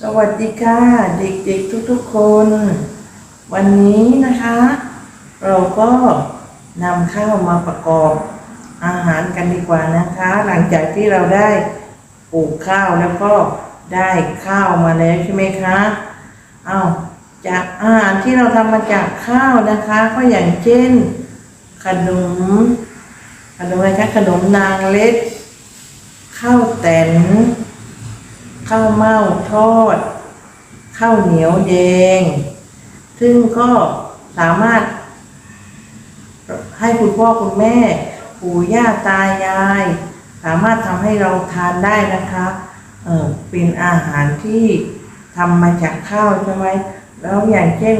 สวัสดีค่ะ เด็กๆทุกๆคน วันนี้นะคะ เราก็นำข้าวมาประกอบอาหารกันดีกว่านะคะ หลังจากที่เราได้ปลูกข้าวแล้วก็ได้ข้าวมาแล้วใช่ไหมคะเอาจากอาหารที่เราทำมาจากข้าวนะคะ ก็อย่างเช่น ขนมขนมอะไรคะขนมนางเล็ดข้าวแตน ข้าวเม่าทอด ข้าวเหนียวแดง ซึ่งก็สามารถ ให้คุณพ่อคุณแม่ ปู่ย่าตายาย สามารถทำให้เราทานได้นะคะเออเป็นอาหารที่ทำมาจากข้าวใช่ไหมแล้วอย่างเช่น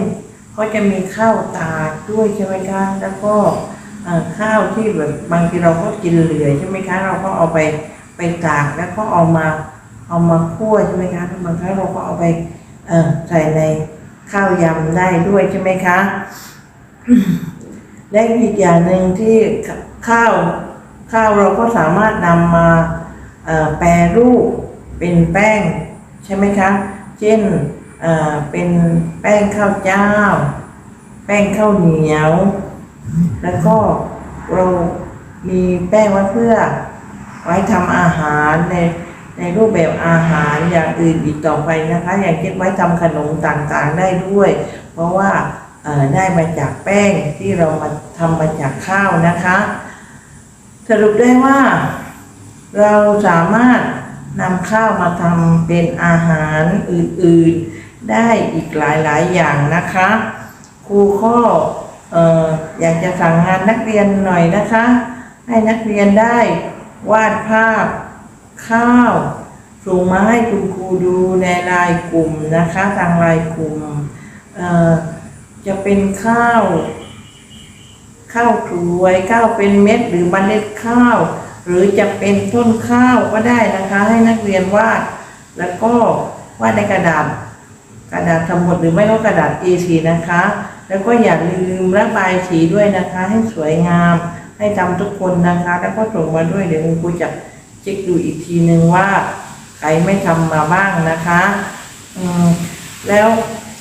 ก็จะมีข้าวตากด้วยใช่ไหมคะแล้วก็ข้าวที่แบบบางทีเราก็กินเหลือใช่ไหมคะ เราก็เอาไปไปตากแล้วก็เอามา เอามาคั่วใช่ไหมคะบางครั้งเราก็เอาไปเอ่อใส่ในข้าวยำได้ด้วยใช่ไหมคะและอีกอย่างหนึ่งที่ข้าวข้าวเราก็สามารถนำมาเอ่อแปรรูปเป็นแป้งใช่ไหมคะ เช่นเอ่อเป็นแป้งข้าวเจ้า แป้งข้าวเหนียว แล้วก็เรามีแป้งไว้เพื่อ ไว้ทำอาหารใน ในรูปแบบอาหารอย่างอื่นอีกต่อไปนะคะ อย่างเช่นไว้ทำขนมต่างๆได้ด้วย เพราะว่าได้มาจากแป้งที่เรามาทำมาจากข้าวนะคะ สรุปได้ว่า เราสามารถนำข้าวมาทำเป็นอาหารอื่นๆ ได้อีกหลายๆอย่างนะคะ ครูก็เอ่ออยากจะสั่งงานนักเรียนหน่อยนะคะ ให้นักเรียนได้วาดภาพ ข้าว ส่งมาให้คุณครูดูในไลน์กลุ่มนะคะ ทางไลน์กลุ่มจะเป็นข้าว ข้าวถวยข้าวเป็นเม็ดหรือเมล็ดข้าว หรือจะเป็นต้นข้าวก็ได้นะคะ ให้นักเรียนวาดแล้วก็วาดในกระดาษกระดาษสมุดหรือไม่ก็กระดาษ A4 นะคะ แล้วก็อย่าลืมระบายสีด้วยนะคะ ให้สวยงาม ให้ทำทุกคนนะคะ แล้วก็ส่งมาด้วยเดี๋ยวคุณครูจะ เช็คดูอีกทีนึงว่าใครไม่ทำมาบ้างนะคะ อืมแล้ว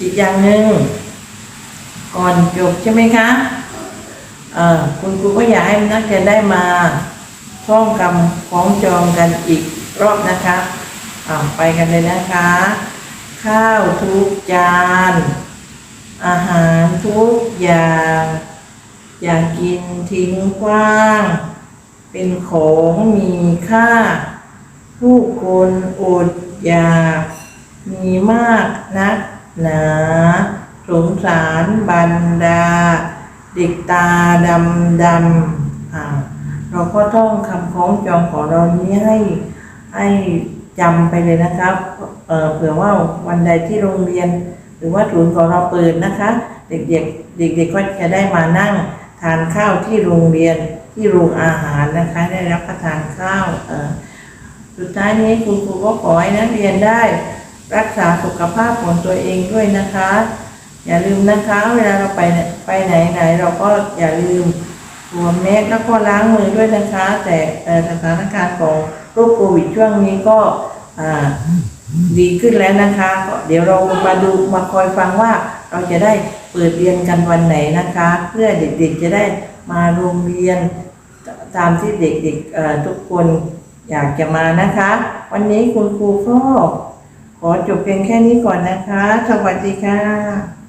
อีกอย่างหนึ่งก่อนจบใช่ไหมคะเอ่อคุณครูก็อยากให้นักเรียนได้มาท่องคำคล้องจองกันอีกรอบนะคะอ่าไปกันเลยนะคะ ข้าวทุกจาน อาหารทุกอย่าง อย่ากินทิ้งกว้าง เป็นของมีค่า ผู้คนอดอยากมีมากนักหนาสงสารบรรดา เด็กตาดำดำอ่าเราก็ท่องคำคล้องจองของเรานี้ให้ให้จำไปเลยนะครับเออเผื่อว่าวันใดที่โรงเรียน หรือว่าศูนย์ของเราเปิดนะคะ เด็กๆเด็กๆก็จะได้มานั่ง ทานข้าวที่โรงเรียนที่โรงอาหารนะคะ ได้รับประทานข้าวสุดท้ายนี้คุณครูก็ขอให้นักเรียนได้ รักษาสุขภาพของตัวเองด้วยนะคะ อย่าลืมนะคะ เวลาเราไปไปไหนไหนเราก็อย่าลืมสวมแมสแล้วก็ล้างมือด้วยนะคะ แต่สถานการณ์ของโรคโควิดช่วงนี้ก็ดีขึ้นแล้วนะคะ เดี๋ยวเรามาดูมาคอยฟังว่า เราจะได้เปิดเรียนกันวันไหนนะคะ เพื่อเด็กๆจะได้มาโรงเรียนตามที่เด็กๆทุกคนอยากจะมานะคะ วันนี้คุณครูก็ขอจบเพียงแค่นี้ก่อนนะคะ สวัสดีค่ะ